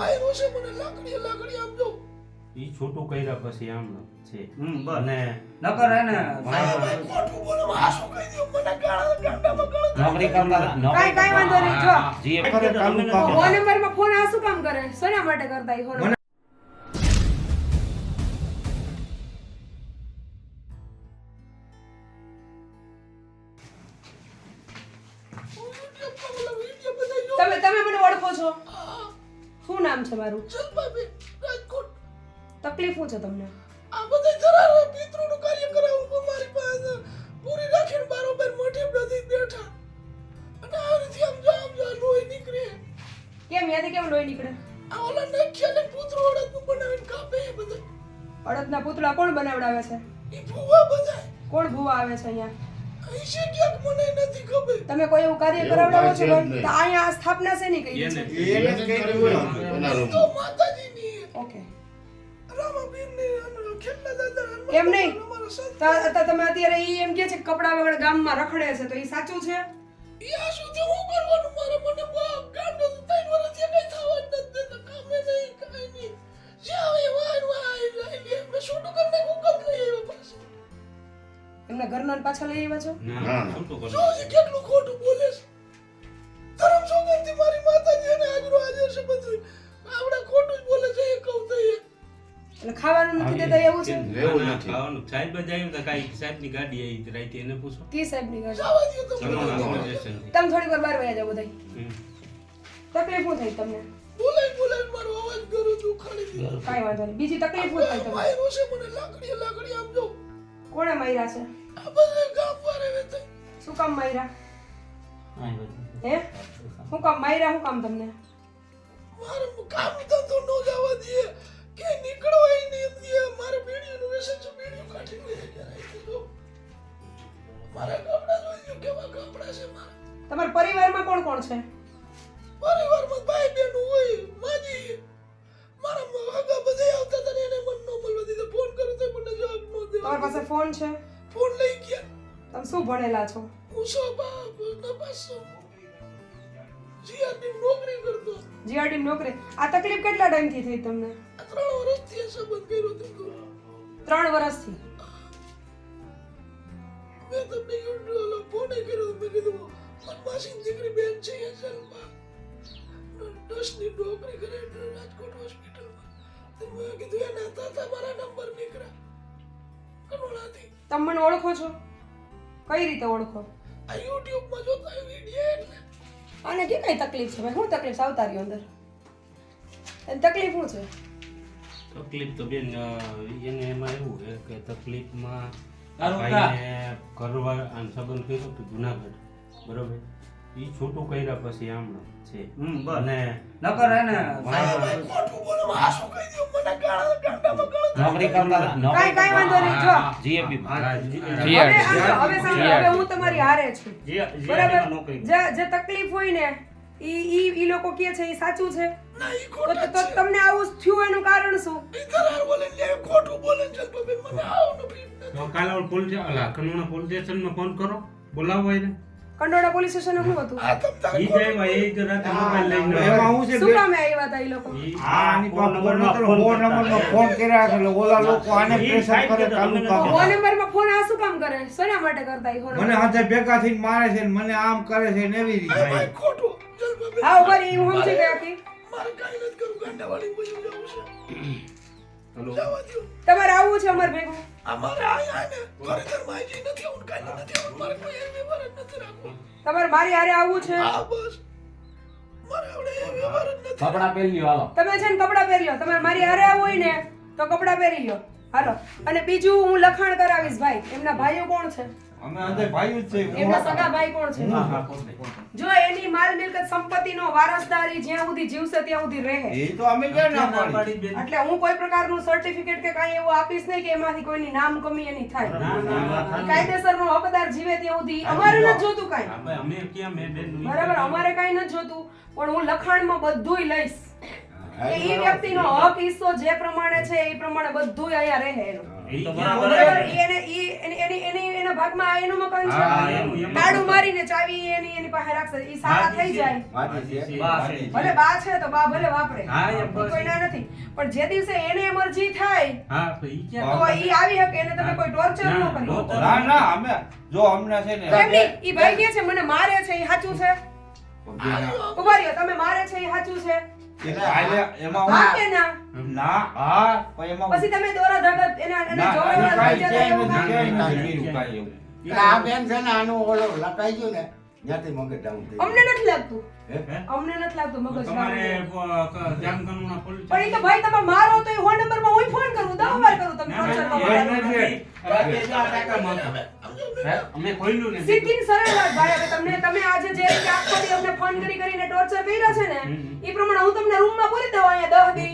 વાયરો છે મને લાકડી લાકડી આપજો. ઈ છોટું કર્યા પછી આમ છે. હમ બસ. અને નકર હે. ને ખોટું બોલો આ શું કહી દઉં મને ગાળા ગાંડામાં ગળો નોકરી કરતા કાઈ કાઈ વાંધો નહીં જો. જીએ કરે કામ કામ ફોન નંબરમાં ફોન આ શું કામ કરે? શેના માટે કરતા ઈ ફોન શું નામ છે રાજકોટ. તકલીફ શું છે તમને. આ બધા ધરાવે પિતૃનું કાર્ય કરાવવું મારી પાસે પૂરી રાખીને બારોબાર મોઢે નથી બેઠા. અને આ રીતે આમ જો આમ જો લોહી નીકળે. કેમ યાદી કેમ લોહી નીકળે? આ ઓલા નખ્યાને પુત્ર અડદનું બનાવીને કાપે એ બધા અડદના પૂતળા કોણ બનાવડાવે છે? એ ભૂવા બધા કોણ ભૂવા આવે છે અહીંયા? અહીં ક્યાંક મને નથી ખબર. તમે કોઈ એવું કાર્ય કરાવડાવો છો છે તો અહીંયા આ સ્થાપના છે? એને કહી હોય. તો માતાજીની ઓકે. રામાબીનની દાદા એમ નહીં. તમે અત્યારે ઈ એમ કે છે કે કપડા વગર ગામમાં રખડે છે તો ઈ સાચું છે? હું કરવાનું? મારે મને બહુ ગાંડો તો ત્રણ વર્ષથી કઈ થવા નથી કામે નહીં કાંઈ નહીં. જ્યાં વાય વાય લઈ લે મેં છોટું કરીને હુકમ લઈ આવ્યો પાછો એમના ઘરના પાછા લઈ આવ્યા છો? ના ના. કેટલું ખોટું બોલે છે. ધરમ સોગંદથી મારી માતાજી અને આગરો હાજર છે બધું. આપણે ખોટું જ બોલે છે એ કહું તો એ. એટલે ખાવાનું નથી દેતા એવું છે? એવું ના, ના, નથી. ખાવાનું સાહેબ જ આવ્યું તો કાંઈ સાહેબની ગાડી આવી રાઈતે એને પૂછો. કી સાહેબની ગાડી? તો ચલો મને ના સ્ટેશનથી. તમે થોડી વાર બહાર વયા જાવ બધા. તકલીફ શું થઈ તમને. બોલાય બોલાય મારો અવાજ ગળું દુખાડી દીધો. કાંઈ વાંધો નહીં. બીજી તકલીફ શું થઈ તમને. વાયરો છે મને લાકડી લાકડી આપજો. કોણે માર્યા છે? આ બધા ગામ વારે વેતે શું કામ માર્યા હે? શું કામ માર્યા શું કામ તમને? મારે કામ તો નો જવા દે કે નીકળો એ નહીં દે મારે બીડીનું વ્યસન છે બીડીયું કાઢી યાર મારા કપડા જોઈ કેવા કપડા છે મારા? તમારા પરિવારમાં કોણ કોણ છે? પરિવારમાં ભાઈ બેન હોય માજી. મારા હગા બધા આવતા તને એને મન નો મળવા દીધો. ફોન કર્યો તો મને જવાબ નો દે તમારી પાસે ફોન છે? ફોન લઈ ગયા. તમે શું ભણેલા છો? હું સો બાપ ના પાસો નોકરી કરતો. જીઆરડી નોકરી? આ તકલીફ કેટલા ટાઈમથી થઈ તમને? આ ત્રણ વર્ષથી સંબંધ કર્યો હતો ત્રણ વર્ષથી? મેં તમને યુટ્યુબ ફોન કર્યો મેં કીધું મારી દીકરી બેન છે જલમાં નોકરી કરે રાજકોટ હોસ્પિટલમાં મેં. કીધું એના તાતા મારા નંબર નીકળ્યા. તમે મને ઓળખો છો? કઈ રીતે ઓળખો? આ યુટ્યુબમાં જોતા વીડિયો એટલે. આને કે કઈ તકલીફ છે? ભાઈ શું તકલીફ આવતા રહ્યો અંદર. એને તકલીફ શું છે? તકલીફ તો બેન એને એમાં એવું છે કે તકલીફમાં ભાઈને આમ સંબંધ કર્યો તો જુનાગઢ. બરોબર? ઈ છૂટું કર્યા પછી આમ છે. હમ બસ. અને નકર હે ને બોલો શું કહી દઉં મને ગાળા ગાંડામાં ગળો નોકરી કરતા નોકરી કઈ વાંધો નહીં જો. જીએપી હા, હવે હવે સાંભળો, હવે હું તમારી હારે છું. બરાબર? જે જે તકલીફ હોય ને ઈ ઈ ઈ લોકો કહે છે એ સાચું છે. તો તમને આવું થયું એનું કારણ શું? ઈ બોલે ને ખોટું બોલે મને આવું નથી. તો કાલે ઓલ પોલીસ અલા કનોડા પોલીસ સ્ટેશનમાં ફોન કરો. બોલાવો એને. કંડોળા પોલીસ સ્ટેશન શું હતું? આ તમ તારે ઈ જાય એ જ રાતે મોબાઈલ લઈને એમાં હું છે શું કામે આવ્યા હતા ઈ લોકો? હા આની ફોન નંબર નંબરમાં ફોન નંબર નો ફોન કર્યા છે એટલે ઓલા લોકો આને પ્રેશર કરે કરતા કામ ફોન નંબરમાં ફોન આ શું કામ કરે? શેના માટે કરતા ઈ ફોન મને હાથે ભેગા થઈને મારે છે ને મને આમ કરે છે ને એવી રીતે. ભાઈ ખોટું. હા ઉપર ઈ હું સમજી ગઈ હતી મારે કાઈ નથી કરવું ગાંડાવાળી બાજુ જવું છે. તમારે આવવું છે અમાર ભેગું? અમારે આયા ને. ખરેખર માહિતી નથી આવું કાંઈ નથી આવું મારે કોઈ એ વ્યવહાર જ નથી રાખવો. તમારે મારી હારે આવવું છે? હા બસ. મારે આવડે એ વ્યવહાર જ નથી કપડા પહેરી લ્યો હાલો. તમે છે ને કપડાં પહેરી લો. તમારે મારી હારે આવવું હોય ને તો કપડાં પહેરી લો હાલો. અને બીજું હું લખાણ કરાવીશ ભાઈ. એમના ભાઈઓ કોણ છે? અમે અંદર ભાઈ જ છે એમના સગા ભાઈ કોણ છે? જો એની માલ મિલકત સંપત્તિનો વારસદારી જ્યાં સુધી જીવશે ત્યાં સુધી રહે. એ તો અમે ક્યાં ના ના પાડી? પાડી એટલે હું કોઈ પ્રકારનું સર્ટિફિકેટ કે કાંઈ એવું આપીશ નહીં કે એમાંથી કોઈની નામ કમી એની થાય. ના ના ના કાયદેસરનો હકદાર જીવે ત્યાં સુધી. અમારે નથી જોતું કાંઈ. અમે બરાબર અમારે કાંઈ નથી જોતું. પણ હું લખાણમાં બધુંય લઈશ. ઈ વ્યક્તિનો હક હિસ્સો જે પ્રમાણે છે એ પ્રમાણે બધું અહીંયા રહે એનું. ભાગમાં મકાન છે. તાળું મારીને ચાવી એની એની પાસે રાખશે. ઈ સારા થઈ જાય. માજી છે. બા છે. ભલે બા છે તો બા ભલે વાપરે. હા, એમ ઈ બસ. કોઈ ના નથી. પણ જે દિવસે એને મરજી થાય તો ઈ તો ક્યાં ઈ આવી શકે. એને તમે કોઈ ટોર્ચર ન ના, ના ના અમે જો અમને છે ને ઈ ભાઈ કે છે મને મારે છે ઈ સાચું છે? ઊભા રહ્યો તમે મારે છે ઈ સાચું છે? નથી, અમને લાગતું હે? અમને નથી લાગતું મગજ તમારે વાળું. અ, ક- જામકાનુના પોલીસ પણ ઈ તો ભાઈ તમે મારો તો એ ફોન નંબરમાં હું ફોન કરું દસ વાર કરું તમે હતા. અમે ખોલ્યું નથી. સિટિંગ સરળ વાત ભાઈ હવે તમને તમે આજે જે રીતે આખો દી અમને ફોન કરી કરીને ટોર્ચર કર્યા છે ને એ પ્રમાણે હું તમને રૂમમાં પૂરી દઉં અહીંયા દહ દી.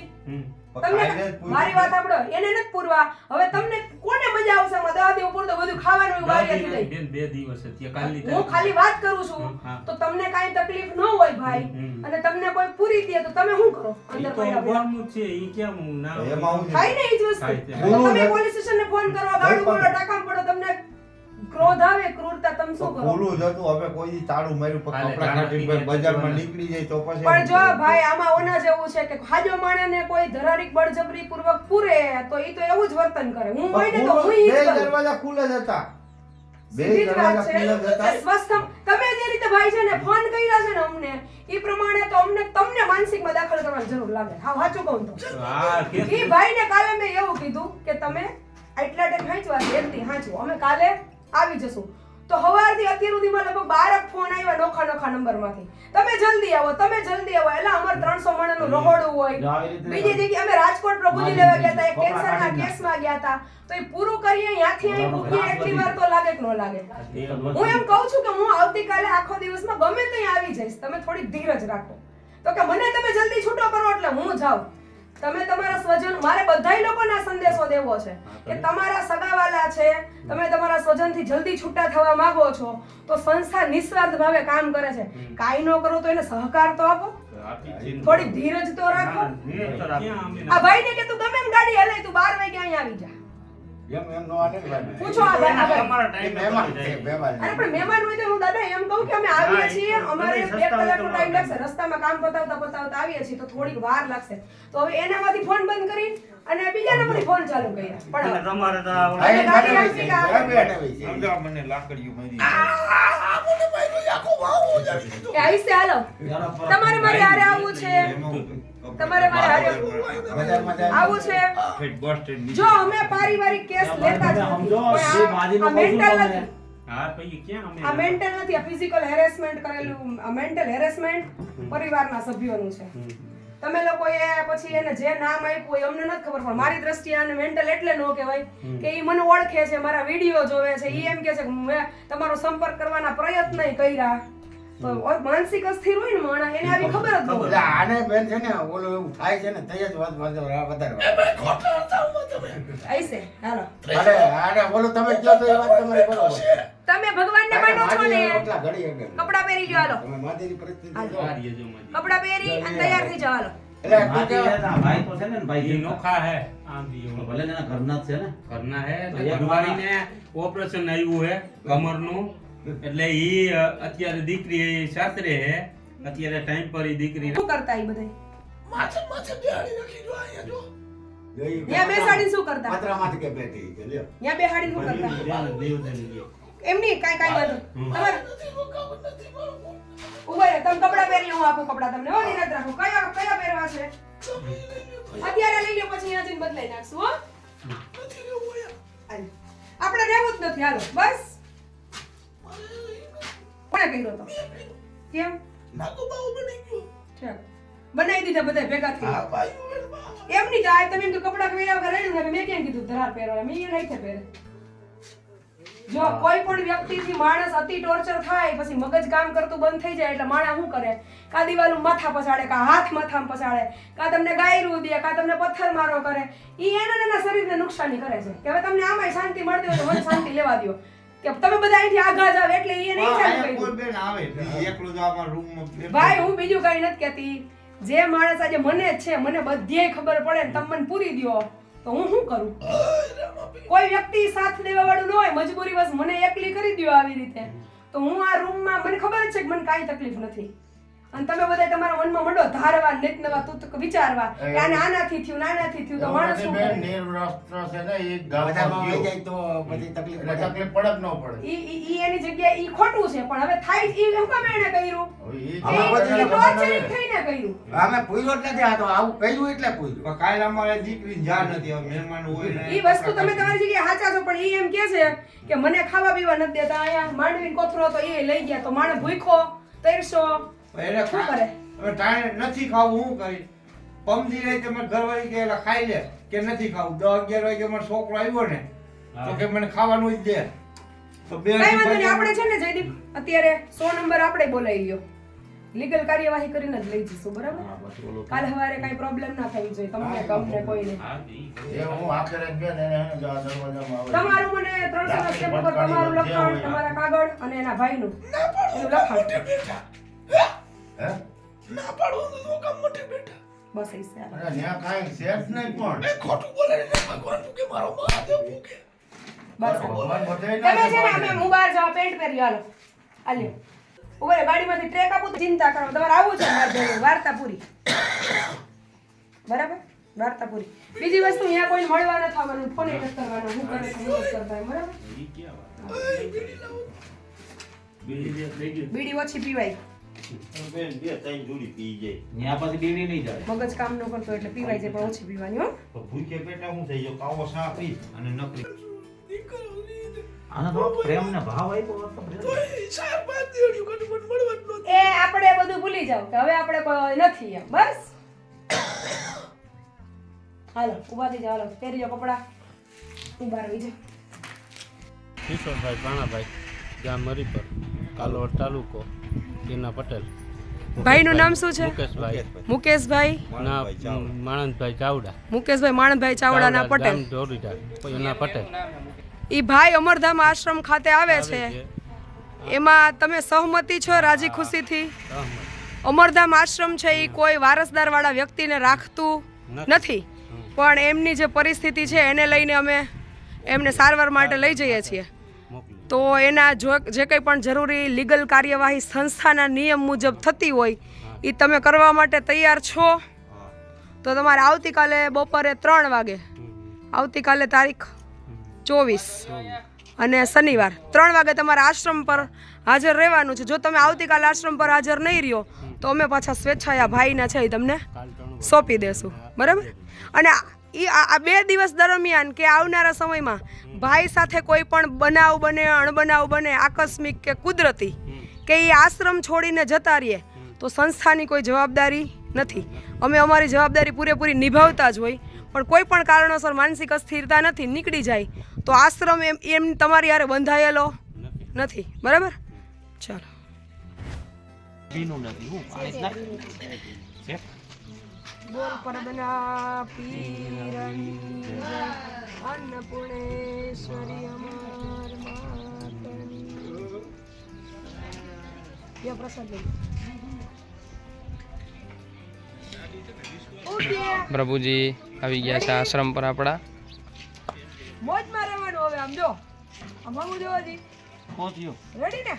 તમને મારી વાત આપડો એને નથી પૂરવા. હવે તમને કોને મજા આવશે માં દહ દી ઉપર તો બધું ખાવાનું વારિયાથી લઈ બેન બે દિવસ હતી કાલની હું ખાલી વાત કરું છું તો તમને કાઈ તકલીફ ન હોય ભાઈ. અને તમને કોઈ પૂરી દે તો તમે શું કરો? અંદર કોઈ? ગોળનું છે ઈ કેમ ના એમાં હું થાય ને ઈ જ વસ્તુ. તમે પોલીસ સ્ટેશન ને ફોન કરો ગાડું પડો ટાકામ પડો તમને ક્રોધ આવે ક્રૂરતા તમે શું કરો? ભૂલું જ હતું હવે કોઈ તાળું માર્યું પણ કપડા કોઈ બજારમાં નીકળી જાય તો પછી પણ જો ભાઈ આમાં ઓના જેવું છે કે હાજો માણસને કોઈ ધરારીક બળજબરી પૂર્વક પૂરે તો ઈ તો એવું જ વર્તન કરે. હું હોય ને તો હું ઈ બે દરવાજા ખુલ્લા જ હતા. બે સીધી જ વાત દરવાજા ખુલ્લા જ હતા. સ્વસ્થ તમે જે રીતે ભાઈ છે ને ફોન કર્યા છે ને અમને ઈ પ્રમાણે તો અમને તમને માનસિકમાં દાખલ કરવાની જરૂર લાગે. હા સાચું કહું તો. હા ઈ ભાઈને કાલે મેં એવું કીધું કે તમે આટલા ટાઈમ હાંચવા જલ્દી હાંચવો અમે કાલે આવી જશું. તો હવારથી અત્યાર સુધીમાં લગભગ બારક ફોન આવ્યા નોખા નોખા નંબરમાંથી. તમે જલ્દી આવો તમે જલ્દી આવો. એટલે અમારે ત્રણસો માણસનું રહોડું હોય. બીજી જગ્યાએ અમે રાજકોટ પ્રભુજી લેવા ગયા હતા એક કેન્સરના કેસમાં ગયા હતા. તો એ પૂરું કરીએ ત્યાંથી અહીં મૂકીએ એટલી વાર તો લાગે કે ન લાગે. હું એમ કહું છું કે હું આવતીકાલે આખો દિવસમાં ગમે ત્યાં આવી જઈશ. તમે થોડી ધીરજ રાખો. તો કે મને તમે જલ્દી છૂટો કરો એટલે હું જાઉં. તમે તમારા સ્વજન મારે બધાય લોકોને આ સંદેશો દેવો છે કે તમારા સગાવાલા છે તમે તમારા સ્વજનથી જલ્દી છૂટા થવા માંગો છો તો સંસ્થા નિસ્વાર્થ ભાવે કામ કરે છે. કાઈ ન કરો તો એને સહકાર તો આપો. થોડી ધીરજ તો રાખો. આ ભાઈને કે તું ગમે એમ ગાડી હલાય તું બાર વાગે અહીંયા આવી જા. એમ એમ નો હાલે ભાઈ. પૂછો આ ભાઈ આ ભાઈ. તમારા એ ટાઈમે મહેમાન છે, મહેમાન અરે પણ મહેમાન હોય તો હું દાદા એમ કહું કે અમે આવીએ છીએ અમારે કલાકનો ટાઈમ લાગશે રસ્તામાં કામ પતાવતા પતાવતા આવીએ છીએ તો થોડીક વાર લાગશે. તો હવે એનામાંથી ફોન બંધ કરી અને બીજા નંબરથી ફોન ચાલુ કર્યા. પણ તમારે તો આ મને લાકડીઓ એ આવીશે હાલો. તમારે મારે હારે આવવું છે. તમારે મારે હારે આવવું છે. ઠેઠ બસ સ્ટેન્ડ જો અમે પારિવારિક કેસ લેતા જ નથી. છું નથી. આ મેન્ટલ નથી આ ફિઝિકલ હેરેસમેન્ટ કરેલું મેન્ટલ હેરેસમેન્ટ પરિવારના સભ્યોનું છે. તમે લોકોએ પછી એને જે નામ આપ્યું એ અમને નથી ખબર પણ મારી દ્રષ્ટિએ આને મેન્ટલ એટલે ન કહેવાય કે ઈ મને ઓળખે છે મારા વીડિયો જોવે છે ઈ એમ કે છે કે મેં તમારો સંપર્ક કરવાના પ્રયત્ન કર્યા. માનસિક અસ્થિર હોય ને માણા એને આવી ખબર જ ન એટલે આને બેન છે ને ઓલો એવું થાય છે ને તૈયાર જ વાત વધારે વધારે વાત. ખોટા તમે. આઈસે હાલો. અરે આને ઓલું તમે કહો તો એ વાત તમારી બરોબર. તમે ભગવાન ને માનો છો ને. કપડા પહેરી જાવ હાલો. તમે માજીની પરિસ્થિતિ જો. આ રહ્યો જો માજી. કપડા પહેરી અને તૈયાર થઈ જાવ હાલો. ભાઈ તો છે ને ભાઈ નોખા હે. આમ બી ભલે ઘરના છે ને. ઘરના હે તો ઓપરેશન આવ્યું હે કમરનું. એટલે ઈ અત્યારે દીકરી સાસરે હે અત્યારે ટાઈમ પર ઈ દીકરી શું કરતા ઈ બધાય? માથે માથે બેહાડી રાખી જો અહીંયા જો. યા ત્યાં શું કરતા? પાત્રામાંથી કે બેઠી છે, લ્યો. યા બેહાડી શું કરતા? એમની કાઈ કાઈ વાંધો તમારે. ઊભા રહે તમે કપડા પહેરી હું આપું કપડા તમને. હો નિરાત રાખો. કયા કયા પહેરવા છે? અત્યારે લઈ લ્યો પછી અહીંયા જઈને બદલાઈ નાખશું હો. આપણે રહેવું જ નથી હાલો. બસ. કોણે કર્યો તો. કેમ? નાગો બાવો બની ગયો. ઠીક બનાવી દીધા બધા ભેગા થઈ ભાઈઓ બેન એમ નહીં જાય તમે તો કપડા પહેર્યા વગર રહી ને મેં કેમ કીધું ધરાર પહેરવા મેં એ નહીં પહેરે. જો કોઈ પણ વ્યક્તિથી માણસ અતિ ટોર્ચર થાય પછી મગજ કામ કરતું બંધ થઈ જાય એટલે માણસ શું કરે? કા દિવાલનું માથા પસાડે કા હાથ માથામાં પસાડે કા તમને ગાયરું દે કા તમને પથ્થર મારો કરે. એ એના એના શરીરને નુકસાની કરે છે. કે હવે તમને આમાંય શાંતિ મળતી હોય તો મને શાંતિ લેવા દ્યો. કે તમે બધા અહીંથી આગળ જાવ એટલે એ નહીં ચાલુ. કોઈ બેન આવે એકલું જ આમાં રૂમમાં. ભાઈ હું બીજું કઈ નથી કહેતી. જે માણસ આજે મને છે મને બધીય ખબર પડે ને તમે મને પૂરી દ્યો. તો હું શું કરું? કોઈ વ્યક્તિ સાથ દેવા વાળું ન હોય મજબૂરી બસ મને એકલી કરી દ્યો આવી રીતે. તો હું આ રૂમમાં મને ખબર છે કે મને કાંઈ તકલીફ નથી. અને તમે બધા તમારા મનમાં મંડો ધારવા નેત નવા તૂતક વિચારવા કે આને આનાથી થયું આનાથી થયું તો માણસ શું કરે? નિર્વસ્ત્ર છે ને એ બધામાં વહી જાય તો પછી તકલીફ પડે. તકલીફ પડક ન પડે. ઈ ઈ- એની જગ્યાએ ઈ ખોટું છે પણ હવે થાય ઈ હું કામ એને કર્યું? અમે પૂછ્યો જ નથી આ તો આવું કહ્યું એટલે પૂછ્યું પણ કાલ અમારે દીકરી જા નથી હવે મહેમાન હોય ને. ઈ વસ્તુ તમે તમારી જગ્યાએ સાચા છો પણ ઈ એમ કે છે કે મને ખાવા પીવા નથી દેતા અહીંયા માંડવી કોથરો તો એ લઈ ગયા તો માણસ ભૂખો તરસો એને શું કરે હવે નથી ખાવું હું કરી? પમજી રહી તમે ઘરવાળી કે એલા ખાઈ લે. કે નથી ખાવું. દસ અગિયાર વાગે મારો છોકરો આવ્યો ને તો કે મને ખાવાનું જ દે. તો બે આપણે છે ને જયદીપ અત્યારે સો નંબર આપણે બોલાવી લ્યો. લીગલ કાર્યવાહી કરીને જ લઈ જઈશું બરાબર? કાલ સવારે કઈ પ્રોબ્લેમ ના થવી જોઈએ તમને ગમને કોઈને. એ હું આખરે જ બેન એને હેને જો આ દરવાજામાં આવે. તમારું મને ત્રણસો ના સ્ટેપ પર તમારું લખાણ તમારા કાગળ અને એના ભાઈનું. એનું લખાણ. હે? ના પાડવું તો કામ માટે બેઠા. બસ એ છે અરે ન્યા કાઈ છે જ નહીં પણ. એ ખોટું બોલે ને ભગવાન કે મારો મહાદેવ ભૂકે બસ. ભગવાન બધાય ના તમે છે ને અમે હું બહાર જવા પેન્ટ પહેરી હાલો. હાલ્યો. ઉભરે ગાડીમાંથી ટ્રેક આપું તો ચિંતા કરો. તમારે આવું છે મારે જોડે વાર્તા પૂરી બરાબર? વાર્તા પૂરી બીજી વસ્તુ અહીંયા કોઈ મળવા નથી આવવાનું ફોન નથી કરવાનો હું કરે છે હું કરતા બરાબર? બીડી ઓછી પીવાય. ન્યા પછી બીડી નહીં જાય મગજ કામ ન કરતો એટલે પીવાય છે પણ ઓછી પીવાની હો. ભૂખ્યા પેટા હું થઈ જાઉં કાવો સા પી અને નકરી. આને થોડો પ્રેમ ને ભાવ આપ્યો તો પ્રેમ. તો એ ચાર પાંચ દેડ્યું કટુ મને મળવા એ આપણે બધું ભૂલી જાવ કે હવે આપણે નથી એમ. બસ. હાલો ઊભા થઈ જાવ હાલો. પહેરી લો કપડા. ઊભા રહી જાઓ. કિશોરભાઈ પાણાભાઈ ગામ મરીપર કાલોડ તાલુકો દીના પટેલ. ભાઈનું નામ શું છે? મુકેશભાઈ. મુકેશભાઈ? ના માણંદભાઈ ચાવડા. મુકેશભાઈ માણભાઈ ચાવડાના પટેલ. એના પટેલ. ઈ ભાઈ અમરધામ આશ્રમ ખાતે આવે છે. એમાં તમે સહમતી છો રાજી ખુશીથી. અમરધામ આશ્રમ છે એ કોઈ વારસદાર વાળા વ્યક્તિને રાખતું નથી. પણ એમની જે પરિસ્થિતિ છે એને લઈને અમે એમને સારવાર માટે લઈ જઈએ છીએ. તો એના જો જે કંઈ પણ જરૂરી લીગલ કાર્યવાહી સંસ્થાના નિયમ મુજબ થતી હોય એ તમે કરવા માટે તૈયાર છો? તો તમારે આવતીકાલે બપોરે ત્રણ વાગે, આવતીકાલે તારીખ ચોવીસ અને શનિવાર. ત્રણ વાગે તમારે આશ્રમ પર હાજર રહેવાનું છે. જો તમે આવતીકાલે આશ્રમ પર હાજર નહીં રહ્યો, તો અમે પાછા સ્વેચ્છાયા ભાઈના છે એ તમને સોંપી દેશું. બરાબર? અને ઈ આ આ બે દિવસ દરમિયાન કે આવનારા સમયમાં ભાઈ સાથે કોઈ પણ બનાવ બને અણબનાવ બને આકસ્મિક કે કુદરતી કે એ આશ્રમ છોડીને જતા રહીએ તો સંસ્થાની કોઈ જવાબદારી નથી. અમે અમારી જવાબદારી પૂરેપૂરી નિભાવતા જ હોય પણ કોઈ પણ કારણોસર માનસિક અસ્થિરતા નથી નીકળી જાય તો આશ્રમ એમ એમ તમારી યારે બંધાયેલો નથી. બરાબર? ચાલો. બોલ પરબના પીરની અન્નપૂર્ણેશ્વરી અમાર માતની. પ્રસાદ પ્રભુજી આવી ગયા છે આશ્રમ પર આપણા. મોજમાં રહેવાનું હવે આમ જો. અમારું હમું જોવા રેડી ને?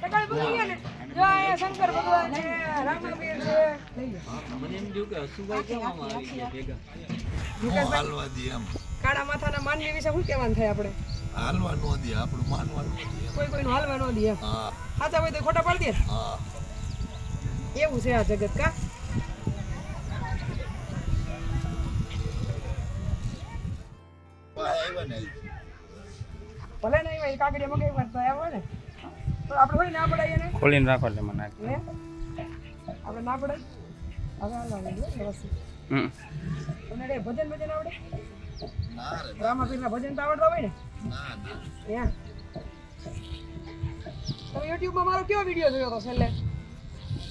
સકાળ ભૂલી ગયા ને? જો અહીંયા શંકર ભગવાન છે રામાપીર છે. લઈ લો હાલવા દે એમ. કાળા માથાના માનવી વિશે શું કહેવાનું થાય આપણે? હાલવા નો દે આપણું માનવાનું ન કોઈ કોઈનું હાલવા નો દે હા. સાચા હોય તો ખોટા પાડી દે હા. એવું છે આ જગત કા? ભલે નહીં હોય કાગડિયા મગાઈ વાર તો આવ્યો ને. આપણે હોય ના પડાય એને? ખોલીને રાખો એટલે મને આપણે ના પડાય? હવે છે વ્યવસ્થિત હમ. તમને રે ભજન ભજન આવડે? ના રે રામાપીરના ભજન તો આવડતા હોય ને? ના ના તમે યુટ્યુબમાં મારો કયો વીડિયો જોયો હતો છેલ્લે?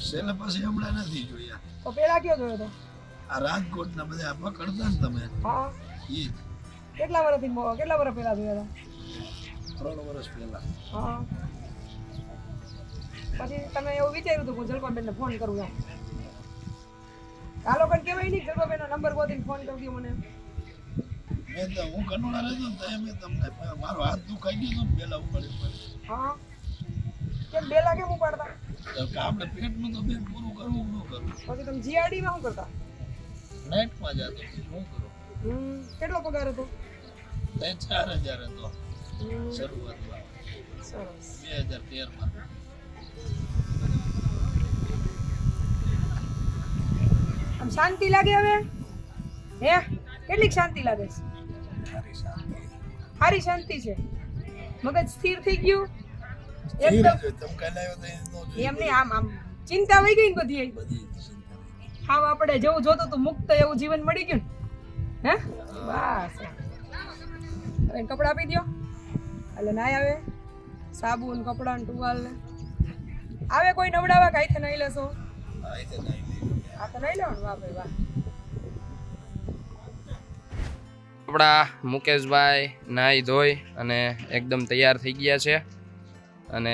છેલ્લે પછી હમણાં નથી જોયા. તો પેલા કયો જોયો હતો આ રાજકોટના બધા પકડતા ને તમે? હા. એ કેટલા વર્ષથી કેટલા વર્ષ પહેલા જોયો હતા? ત્રણ વર્ષ પહેલા. હા. પછી તમે એવું વિચાર્યું હતું હું જલપાબેનને ફોન કરું એમ. કાલો લોકોને કહેવાય નહીં જલપાબેનનો નંબર ગોતીને ફોન કરી દો મને. હું કનોડા રહેતો ને તો તમને મારો હાથ દુખાઈ ગયો ને ઉપાડી હા? કેમ બે કેમ હું પાડતા તો કે આપણે પેટનું તો બેન પૂરું કરવું ન કરવું. પછી તમે જીઆરડી માં શું કરતા? નાઇટમાં જતો શું કરું? કેટલો પગાર હતો? ત્રણ ચાર હજાર હતો શરૂઆતમાં. સરસ. બે હજાર તેરમાં. આમ શાંતિ લાગે હવે? હે? કેટલીક શાંતિ લાગે છે? સારી શાંતિ. છે. મગજ સ્થિર થઈ ગયું. એકદમ તમે કાલે આવ્યો તો એ ન એમ નહીં આમ આમ ચિંતા વહી ગઈ ને બધી હાવ આપણે જેવું જોતું હતું મુક્ત એવું જીવન મળી ગયું. હે? બસ. હવે કપડાં આપી દો એટલે નાય આવે. સાબુ ને કપડાં ટુવાલ ને. આવે કોઈ નવડાવા કાંઈ નહીં લેશો? આપણા મુકેશભાઈ નાહી ધોઈ અને એકદમ તૈયાર થઈ ગયા છે અને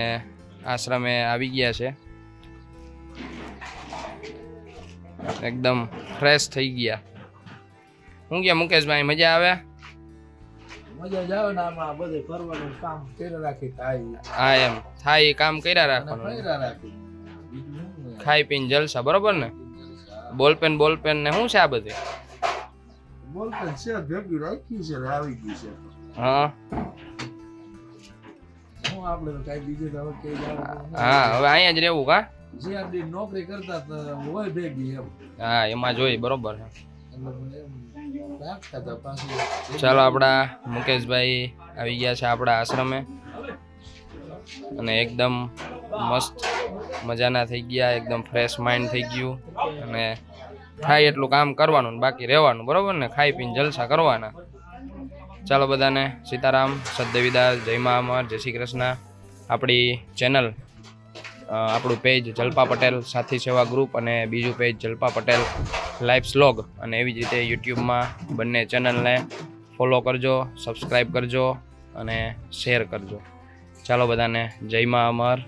આશ્રમે આવી ગયા છે. એકદમ ફ્રેશ થઈ ગયા. હું ગયા મુકેશભાઈ મજા આવે? મજા જાવ ને આમાં બધે ફરવાનું કામ કર્યા રાખી થાય હા એમ. થાય કામ કર્યા રાખવાનું? ખાઈ પીને જલસા બરોબર ને? બોલપેન બોલપેન ને શું છે આ બધી? બોલપેન છે ભેગી રાખી છે આવી ગઈ છે. હા. આપણે તો કઈ બીજું તો હવે કઈ હા હવે અહીંયા જ રહેવું કા? જીઆરડી નોકરી કરતા તો હોય ભેગી એમ. હા એમાં જોઈ બરોબર છે. ચાલો આપણા મુકેશભાઈ આવી ગયા છે આપણા આશ્રમે. અને એકદમ મસ્ત મજાના થઈ ગયા, એકદમ ફ્રેશ માઇન્ડ થઈ ગયું અને થાય એટલું કામ કરવાનું બાકી રહેવાનું, બરાબર ને? ખાઈ પીને જલસા કરવાના. ચાલો બધાને, સીતારામ સદવિદાર જય મા અમર, જય શ્રી કૃષ્ણ. આપણી ચેનલ આપણું પેજ જલપા પટેલ સાથી સેવા ગ્રુપ અને બીજું પેજ જલપા પટેલ લાઈફ સ્લોગ અને એવી જ રીતે યુટ્યુબમાં બંને ચેનલને ફોલો કરજો સબસ્ક્રાઈબ કરજો અને શેર કરજો. ચાલો બધાને, જય મા અમર